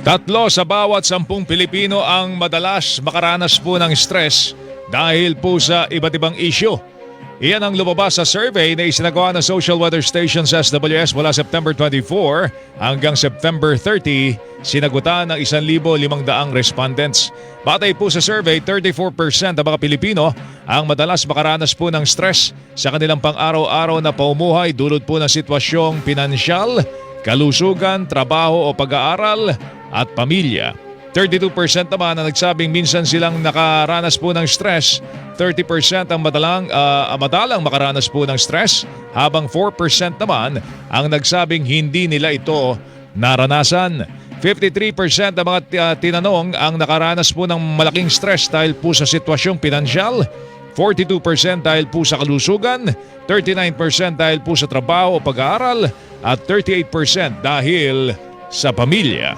Tatlo sa bawat sampung Pilipino ang madalas makaranas po ng stress dahil po sa iba't ibang issue. Iyan ang lumabas sa survey na isinagawa ng Social Weather Station sa SWS mula September 24 hanggang September 30, sinagutan ng 1,500 respondents. Batay po sa survey, 34% ng mga Pilipino ang madalas makaranas po ng stress sa kanilang pang-araw-araw na paumuhay dulot po ng sitwasyong pinansyal, kalusugan, trabaho o pag-aaral at pamilya. 32% naman ang nagsabing minsan silang nakaranas po ng stress. 30% ang madalang, ah, madalang makaranas po ng stress. Habang 4% naman ang nagsabing hindi nila ito naranasan. 53% ng mga ah, tinanong ang nakaranas po ng malaking stress dahil po sa sitwasyong pinansyal. 42% dahil po sa kalusugan, 39% dahil po sa trabaho o pag-aaral, at 38% dahil sa pamilya.